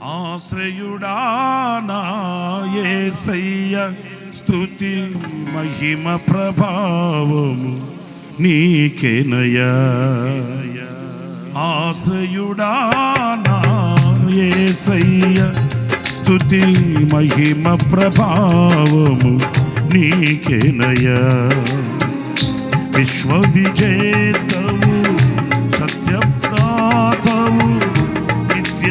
ఆశ్రయుడా నా యేసయ్య స్తుతి మహిమ ప్రభావము నీకేనయ్యా ఆశ్రయుడా నా యేసయ్య స్తుతి మహిమ ప్రభావము నీకేనయ్యా విశ్వ విజేతవు సత్యప్రాతవు నిత్య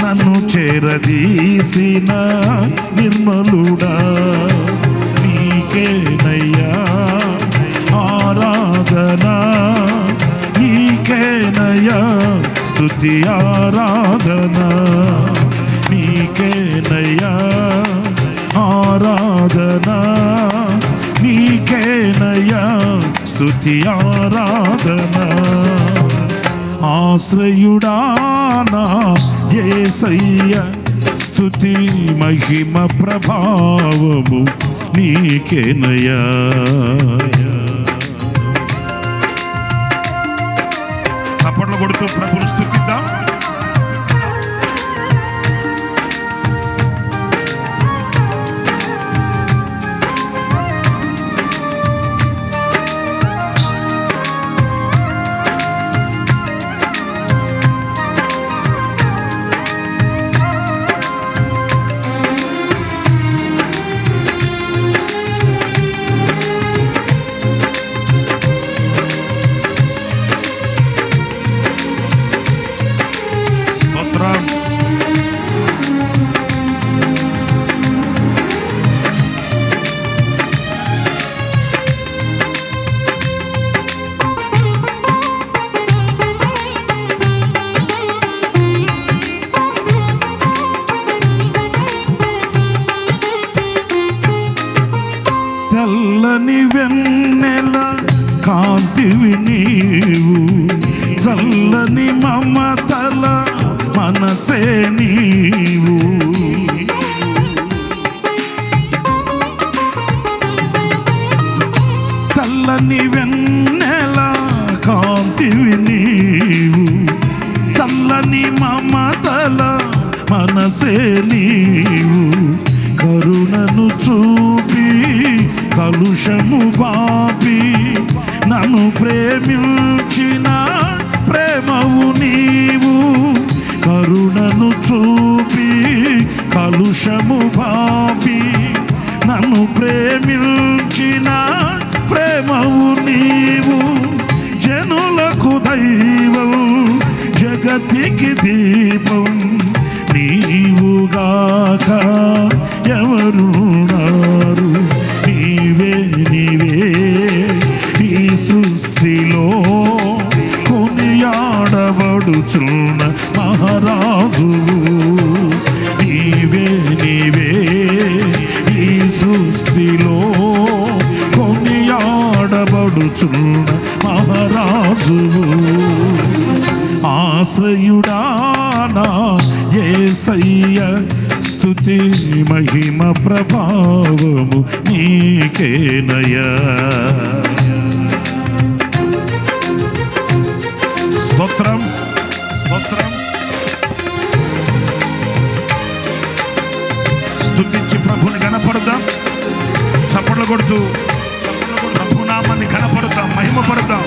నన్ను చేరదీసిన నిర్మలుడా నీకేనయ్యా ఆరాధనా నీకేనయ్యా స్థుతి ఆరాధనా నీకేనయ్యా ఆరాధనా నీకేనయ్యా స్థుతి ఆరాధనా. ఆశ్రయుడా నా ఏసయ్య స్థుతి మహిమ ప్రభావము నీకేనయా అప్పట్లో కొడుతూ ప్రభులు స్థుతిద్దాం చల్లని వెన్నెల కాంతివి నీవు చల్లని మమతల మనసే నీవు. చల్లని వెన్నెల కాంతివి నీవు చల్లని మమతల మనసే నీవు. కలుషము పాపి నన్ను ప్రేమించిన ప్రేమవు నీవు. కరుణను చూపి కలుషము పాపి నన్ను ప్రేమించిన ప్రేమవు నీవు. జనులకు దైవం జగతికి దీపం నీవుగాక ఎవరు నీకేనయా స్తోత్రం స్తోత్రం. స్థుతించి ప్రభుని కనపడదాం చప్పట్లు కొడుతూ ప్రభునామాన్ని కనపడతాం మహిమపడతాం.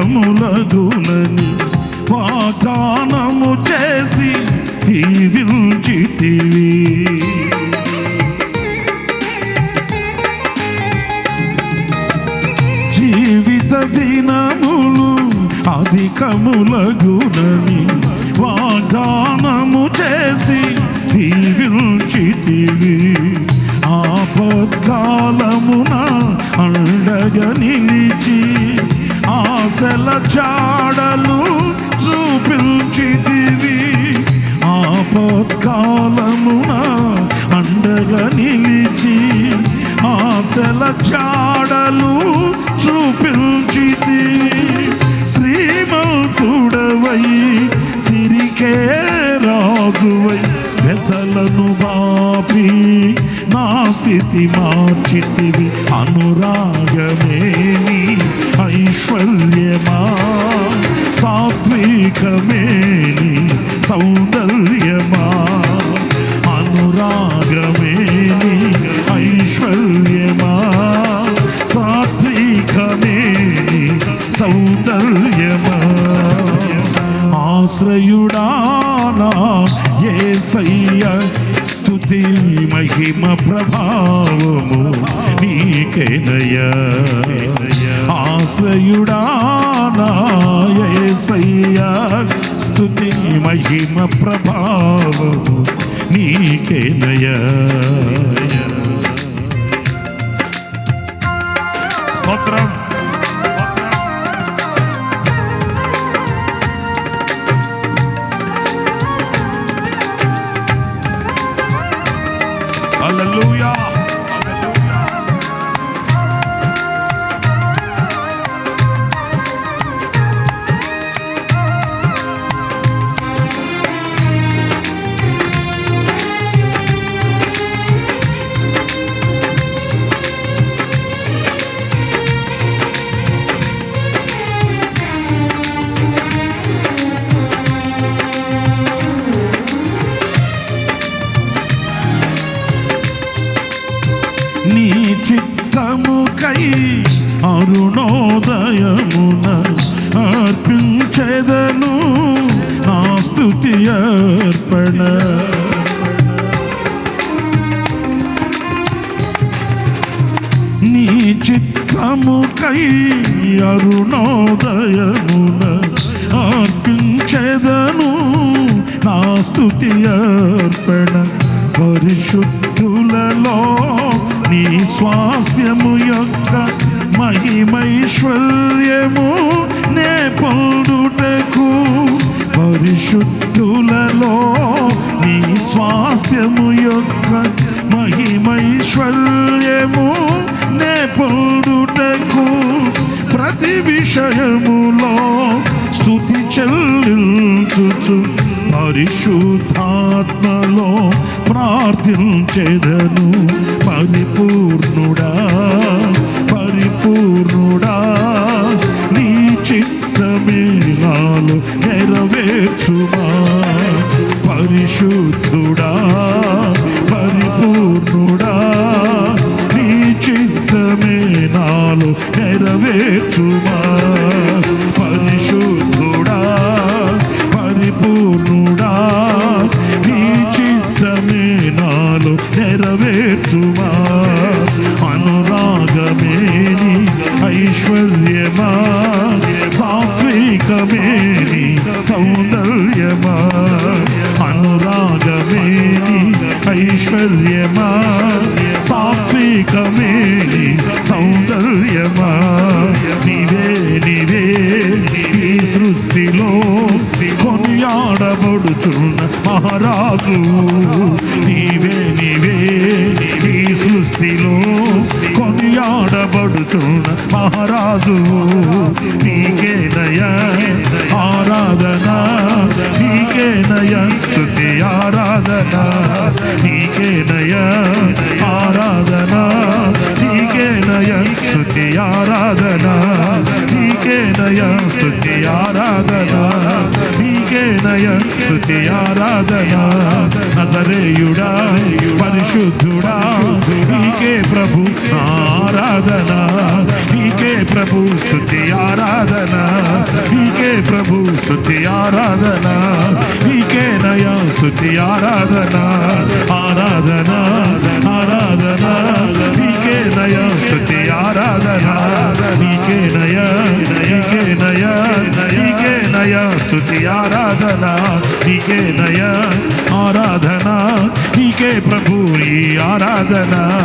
అధికములగునని వాగ్దానము చేసి దీవించితివి జీవిత దినములు అధికములగునని వాగ్దానము చేసి దీవించితివి ఆపత్కాలమున అండగ నిలిచి ఆశల చాడలు చూపించితివి. ఆపత్కాలమున అండగా నిలిచి ఆశల చాడలు చూపించితి శ్రీమంతుడవై సిరికే రాజువై వెతలను బాపి నా స్థితి మార్చితివి. అనురాగమేని ఐశ్వర్యమా సాత్వికమేని సౌందర్యమా? అనురాగమేని ఐశ్వర్యమా? సాత్వికమేని సౌందర్యమా? ఆశ్రయుడానా ఏసయ్య స్తుతి మహిమ ప్రభావము నీకేనయ ఆశ్రయుడానా ఏసయ్య స్తుతి మహిమ ప్రభావము నీకేనయ చెదను నా స్థుతి అర్పణ. నీ చిత్తముకై అరుణోదయమున అర్పించెదను నా స్తుతి అర్పణ. పరిశుద్ధులలో నీ స్వాస్థ్యము యొక్క మహిమైశ్వర్యము పొందుటకు పరిశుద్ధులలో నీ స్వాస్థ్యము యొక్క మహిమైశ్వర్యము నే పొందుటకు ప్రతి విషయములో స్తుతి చెల్లించుచు పరిశుద్ధాత్మలో ప్రార్థించెదను. పరిపూర్ణుడా పరిపూర్ణుడా. నాలో నెరవేర్చుమా? పరిశుద్ధుడా పరిపూర్ణుడా నీ చిత్తమే నాలో నెరవేర్చుమా? సాత్వికమేని సౌందర్యమా అనురాగమేని ఐశ్వర్యమా? సాత్వికమేని సౌందర్యమా? నీవే నీవే ఈ సృష్టిలో కొనియాడబడుచున్న మహారాజు. నీవే నీవే ఈ సృష్టిలో కొనియాడబడుచున్న మహారాజు నీకే నయ ఆరాధన నీకే నయ స్థుతి ఆరాధన నీకే నయ ఆరాధన నీకే నయ స్థుతి ఆరాధన నీకే నయ స్థుతి ఆరాధన నీకే నయ స్థుతి ఆరాధన. నజరేయుడా పరిశుద్ధుడా నీకే ప్రభు. ఆరాధన. నీకే ప్రభు స్థుతి ఆరాధన. నీకే ప్రభు స్థుతి ఆరాధన. నీకే నయ స్థుతి ఆరాధన. ఆరాధన ఆరాధన. నీకే నయ స్థుతి ఆరాధన. నీకే నయ నీకే నయ నీకే నయ స్థుతి ఆరాధన. నీకే నయ ఆరాధన. నీకే ప్రభు ఈ ఆరాధన.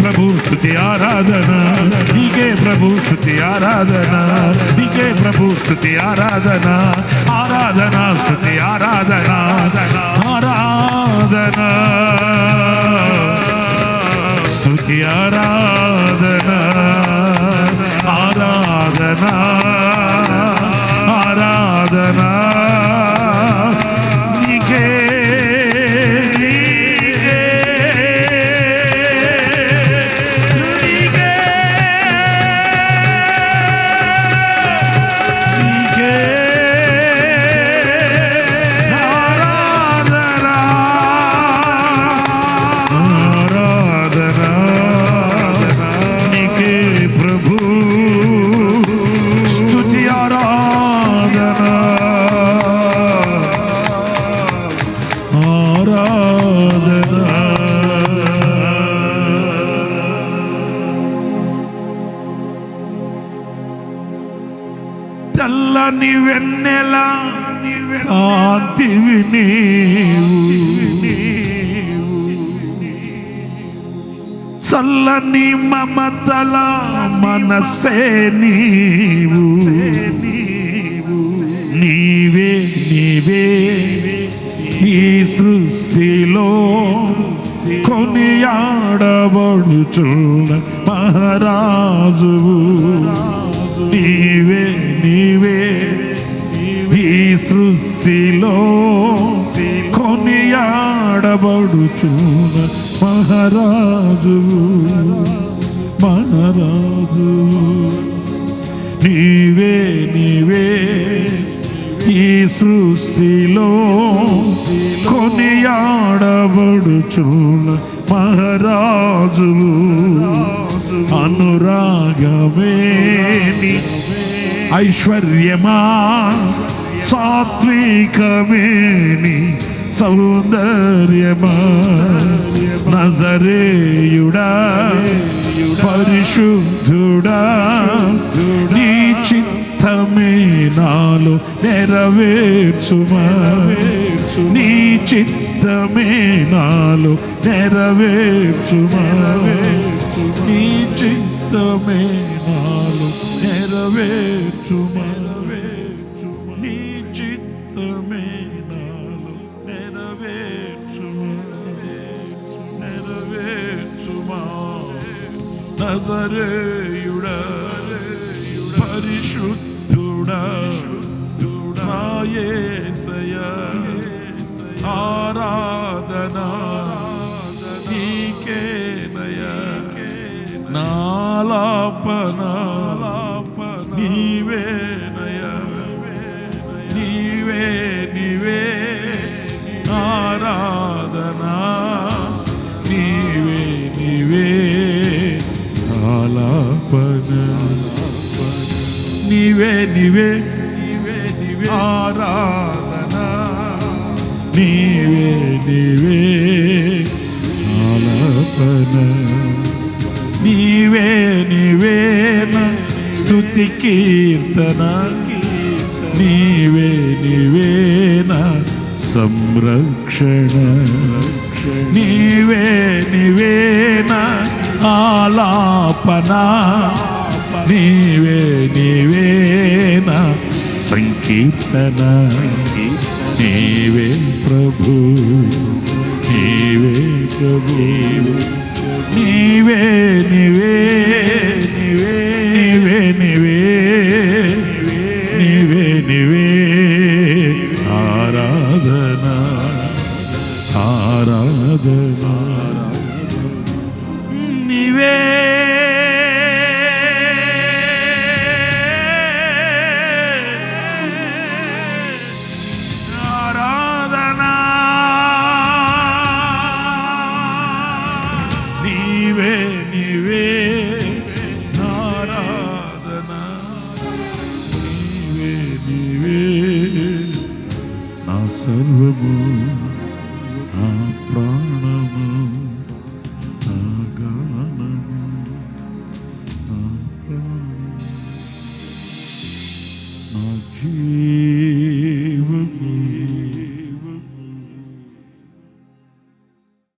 ఆరాధన స్తుతి ఆరాధన నీకే ప్రభు స్తుతి ఆరాధన నీకే ప్రభు స్తుతి ఆరాధన ఆరాధన స్తుతి ఆరాధన ఆరాధన. ఆరాధన తెల్లని వెన్నెల కాంతివి చల్లని మమతల మనసే నీవు నీవే నీవే ఈ సృష్టిలో కొనియాడబడుచున్న మహారాజువు నీవే నీవే ఈ సృష్టిలో కొనియాడబడుచున మహారాజు మహారాజు. నీవే నీవే ఈ సృష్టిలో కొనియాడబడుచున మహారాజు. అనురాగమే ఐశ్వర్యమా సాత్వికమేని సౌందర్యమా? నజరేయుడా పరిశుద్ధుడా నీ చిత్తమే నాలో నెరవేర్చుమా? నీ చిత్తమే నాలో నెరవేర్చుమా? నీ చిత్తమే నాలో నెరవేర్చుమా? నజరేయుడా పరిశుద్ధుడా నాయసయా ఆరాధన నీకేనయా నాలాపన. ఆలాపన నీవే నీవే ఆరాధన. నీవే నీవే ఆలాపన నీవే నీవే స్థుతి కీర్తన. నీవే నీవేన సంరక్షణ. నీవే నీవేన ఆలాపన నీవే నీవేన? సంకీర్తన నీవే ప్రభు నీవే ప్రభు నీవే నీవే నీవే. నీవే నీవే